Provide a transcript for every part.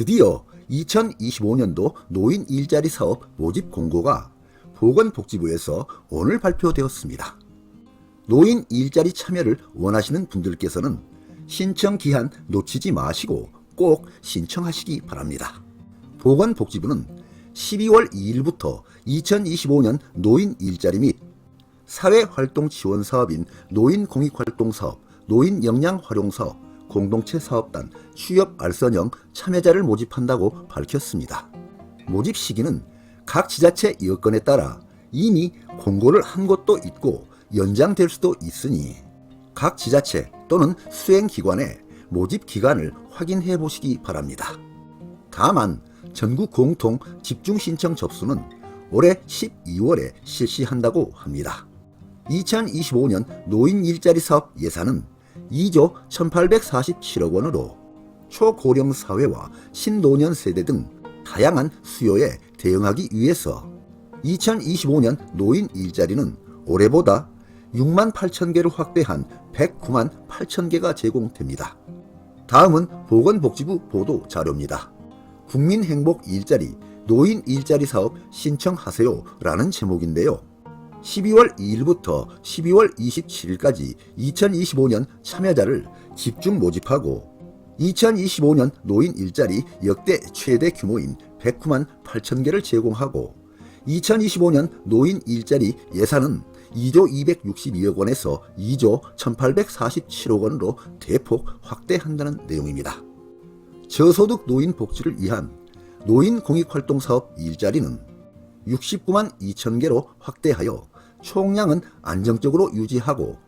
드디어 2025년도 노인 일자리 사업 모집 공고가 보건복지부에서 오늘 발표되었습니다. 노인 일자리 참여를 원하시는 분들께서는 신청 기한 놓치지 마시고 꼭 신청하시기 바랍니다. 보건복지부는 12월 2일부터 2025년 노인 일자리 및 사회활동 지원 사업인 노인 공익활동 사업, 노인 역량 활용 사업, 공동체 사업단, 취업 알선형 참여자를 모집한다고 밝혔습니다. 모집 시기는 각 지자체 여건에 따라 이미 공고를 한 곳도 있고 연장될 수도 있으니 각 지자체 또는 수행기관의 모집 기간을 확인해 보시기 바랍니다. 다만 전국 공통 집중 신청 접수는 올해 12월에 실시한다고 합니다. 2025년 노인 일자리 사업 예산은 2조 1847억 원으로 초고령 사회와 신노년 세대 등 다양한 수요에 대응하기 위해서 2025년 노인 일자리는 올해보다 6만 8천 개를 확대한 109만 8천 개가 제공됩니다. 다음은 보건복지부 보도 자료입니다. 국민행복 일자리 노인 일자리 사업 신청하세요 라는 제목인데요. 12월 2일부터 12월 27일까지 2025년 참여자를 집중 모집하고 2025년 노인 일자리 역대 최대 규모인 109만 8천 개를 제공하고 2025년 노인 일자리 예산은 2조 262억 원에서 2조 1847억 원으로 대폭 확대한다는 내용입니다. 저소득 노인 복지를 위한 노인 공익활동 사업 일자리는 69만 2천 개로 확대하여 총량은 안정적으로 유지하고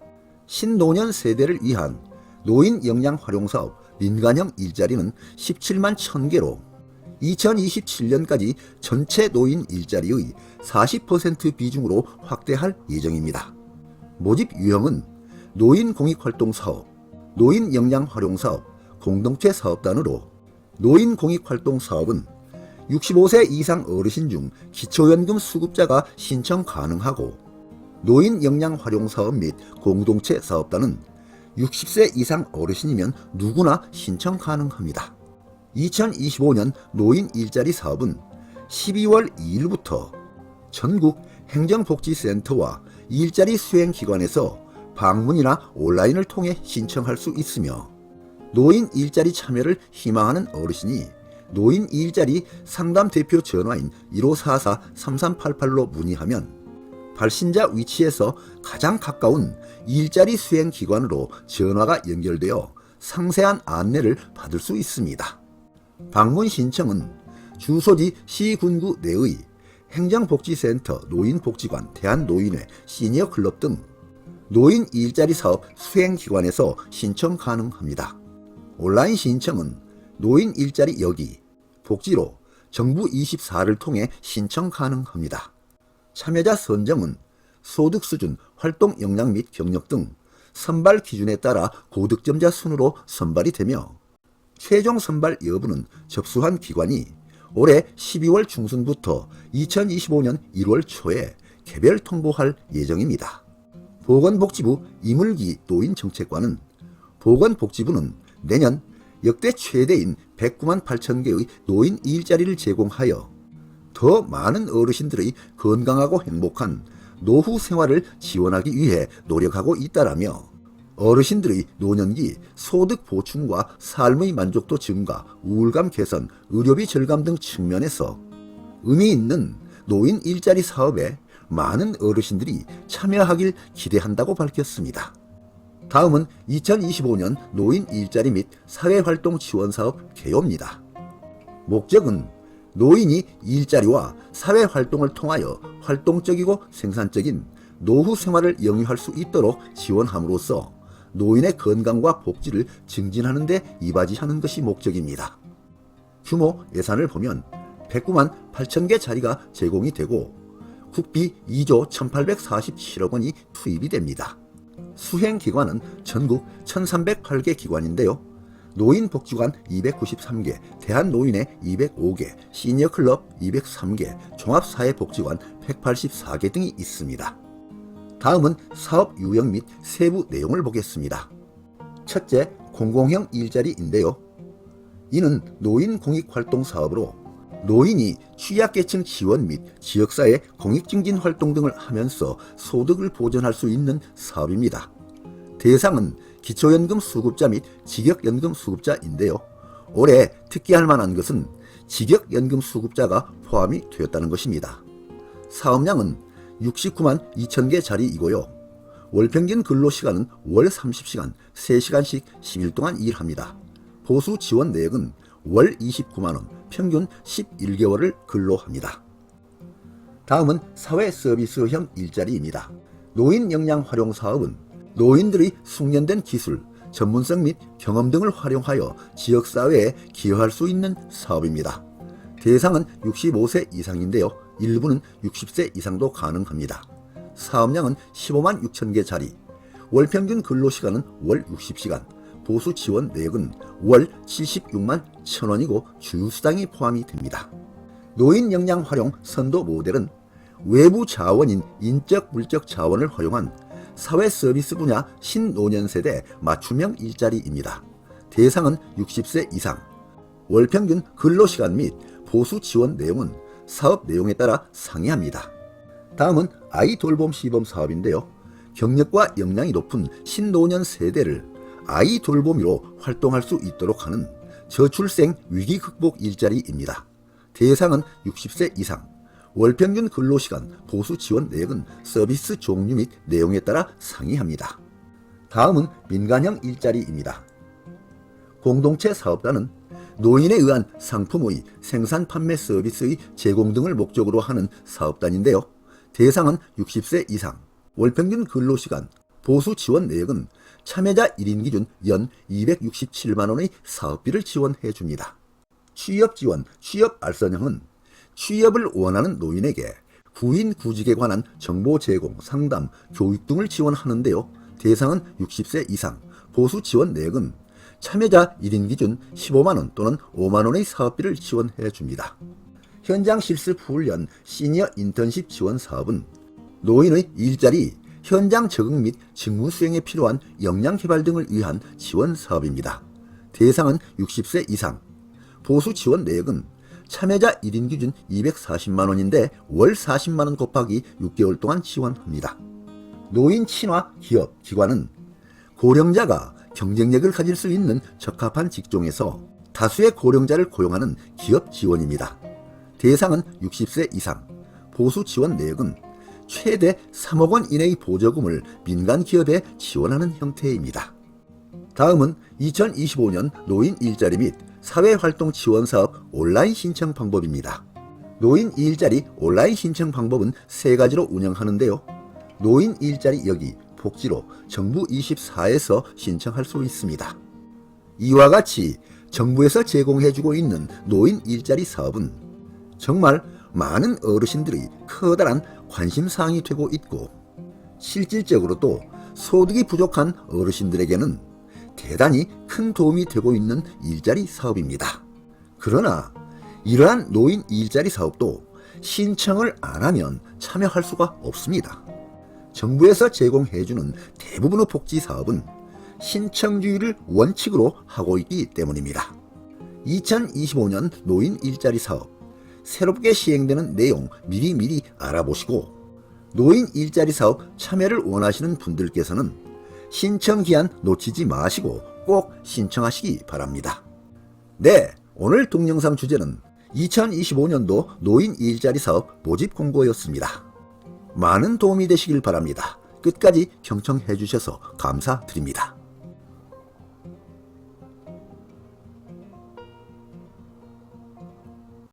신노년 세대를 위한 노인 역량 활용 사업 민간형 일자리는 17만 1천 개로 2027년까지 전체 노인 일자리의 40% 비중으로 확대할 예정입니다. 모집 유형은 노인 공익활동 사업, 노인 역량 활용 사업, 공동체 사업단으로 노인 공익활동 사업은 65세 이상 어르신 중 기초연금 수급자가 신청 가능하고 노인 역량 활용 사업 및 공동체 사업단은 60세 이상 어르신이면 누구나 신청 가능합니다. 2025년 노인 일자리 사업은 12월 2일부터 전국 행정복지센터와 일자리 수행기관에서 방문이나 온라인을 통해 신청할 수 있으며 노인 일자리 참여를 희망하는 어르신이 노인 일자리 상담 대표 전화인 1544-3388로 문의하면 발신자 위치에서 가장 가까운 일자리 수행 기관으로 전화가 연결되어 상세한 안내를 받을 수 있습니다. 방문 신청은 주소지 시군구 내의 행정복지센터 노인복지관 대한노인회 시니어 클럽 등 노인 일자리 사업 수행기관에서 신청 가능합니다. 온라인 신청은 노인 일자리 여기 복지로 정부 24를 통해 신청 가능합니다. 참여자 선정은 소득 수준, 활동 역량 및 경력 등 선발 기준에 따라 고득점자 순으로 선발이 되며 최종 선발 여부는 접수한 기관이 올해 12월 중순부터 2025년 1월 초에 개별 통보할 예정입니다. 보건복지부 이물기 노인 정책관은 보건복지부는 내년 역대 최대인 109만 8천 개의 노인 일자리를 제공하여 더 많은 어르신들의 건강하고 행복한 노후 생활을 지원하기 위해 노력하고 있다라며 어르신들의 노년기 소득 보충과 삶의 만족도 증가, 우울감 개선, 의료비 절감 등 측면에서 의미 있는 노인 일자리 사업에 많은 어르신들이 참여하길 기대한다고 밝혔습니다. 다음은 2025년 노인 일자리 및 사회활동 지원 사업 개요입니다. 목적은 노인이 일자리와 사회 활동을 통하여 활동적이고 생산적인 노후 생활을 영위할 수 있도록 지원함으로써 노인의 건강과 복지를 증진하는 데 이바지하는 것이 목적입니다. 규모 예산을 보면 109만 8천 개 자리가 제공이 되고 국비 2조 1847억 원이 투입이 됩니다. 수행기관은 전국 1308개 기관인데요. 노인복지관 293개, 대한노인회 205개, 시니어클럽 203개, 종합사회복지관 184개 등이 있습니다. 다음은 사업 유형 및 세부 내용을 보겠습니다. 첫째, 공공형 일자리인데요. 이는 노인 공익활동 사업으로 노인이 취약계층 지원 및 지역사회 공익증진 활동 등을 하면서 소득을 보전할 수 있는 사업입니다. 대상은 기초연금 수급자 및 직역연금 수급자인데요. 올해 특기할 만한 것은 직역연금 수급자가 포함이 되었다는 것입니다. 사업량은 69만 2천 개짜리이고요. 월평균 근로시간은 월 30시간, 3시간씩 10일 동안 일합니다. 보수 지원 내역은 월 29만원, 평균 11개월을 근로합니다. 다음은 사회 서비스형 일자리입니다. 노인 역량 활용 사업은 노인들이 숙련된 기술, 전문성 및 경험 등을 활용하여 지역사회에 기여할 수 있는 사업입니다. 대상은 65세 이상인데요. 일부는 60세 이상도 가능합니다. 사업량은 15만 6천 개짜리, 월 평균 근로시간은 월 60시간, 보수 지원 내역은 월 76만 1천 원이고 주유수당이 포함이 됩니다. 노인 역량 활용 선도 모델은 외부 자원인 인적 물적 자원을 활용한 사회 서비스 분야 신노년 세대 맞춤형 일자리입니다. 대상은 60세 이상. 월 평균 근로시간 및 보수 지원 내용은 사업 내용에 따라 상이합니다. 다음은 아이 돌봄 시범 사업인데요. 경력과 역량이 높은 신노년 세대를 아이 돌보미로 활동할 수 있도록 하는 저출생 위기 극복 일자리입니다. 대상은 60세 이상. 월평균 근로시간 보수 지원 내역은 서비스 종류 및 내용에 따라 상이합니다. 다음은 민간형 일자리입니다. 공동체 사업단은 노인에 의한 상품의 생산 판매 서비스의 제공 등을 목적으로 하는 사업단인데요. 대상은 60세 이상, 월평균 근로시간, 보수 지원 내역은 참여자 1인 기준 연 267만 원의 사업비를 지원해 줍니다. 취업 지원, 취업 알선형은 취업을 원하는 노인에게 구인 구직에 관한 정보 제공, 상담, 교육 등을 지원하는데요. 대상은 60세 이상, 보수 지원 내역은 참여자 1인 기준 15만원 또는 5만원의 사업비를 지원해 줍니다. 현장 실습 훈련 시니어 인턴십 지원 사업은 노인의 일자리, 현장 적응 및 직무 수행에 필요한 역량 개발 등을 위한 지원 사업입니다. 대상은 60세 이상. 보수 지원 내역은 참여자 1인 기준 240만 원인데 월 40만 원 곱하기 6개월 동안 지원합니다. 노인 친화 기업 기관은 고령자가 경쟁력을 가질 수 있는 적합한 직종에서 다수의 고령자를 고용하는 기업 지원입니다. 대상은 60세 이상. 보수 지원 내역은 최대 3억 원 이내의 보조금을 민간 기업에 지원하는 형태입니다. 다음은 2025년 노인 일자리 및 사회활동 지원 사업 온라인 신청 방법입니다. 노인 일자리 온라인 신청 방법은 세 가지로 운영하는데요. 노인 일자리 여기 복지로 정부 24에서 신청할 수 있습니다. 이와 같이 정부에서 제공해주고 있는 노인 일자리 사업은 정말 많은 어르신들이 커다란 관심사항이 되고 있고 실질적으로 또 소득이 부족한 어르신들에게는 대단히 큰 도움이 되고 있는 일자리 사업입니다. 그러나 이러한 노인 일자리 사업도 신청을 안 하면 참여할 수가 없습니다. 정부에서 제공해주는 대부분의 복지 사업은 신청주의를 원칙으로 하고 있기 때문입니다. 2025년 노인 일자리 사업 새롭게 시행되는 내용 미리미리 알아보시고 노인 일자리 사업 참여를 원하시는 분들께서는 신청 기한 놓치지 마시고 꼭 신청하시기 바랍니다. 네, 오늘 동영상 주제는 2025년도 노인 일자리 사업 모집 공고였습니다. 많은 도움이 되시길 바랍니다. 끝까지 경청해 주셔서 감사드립니다.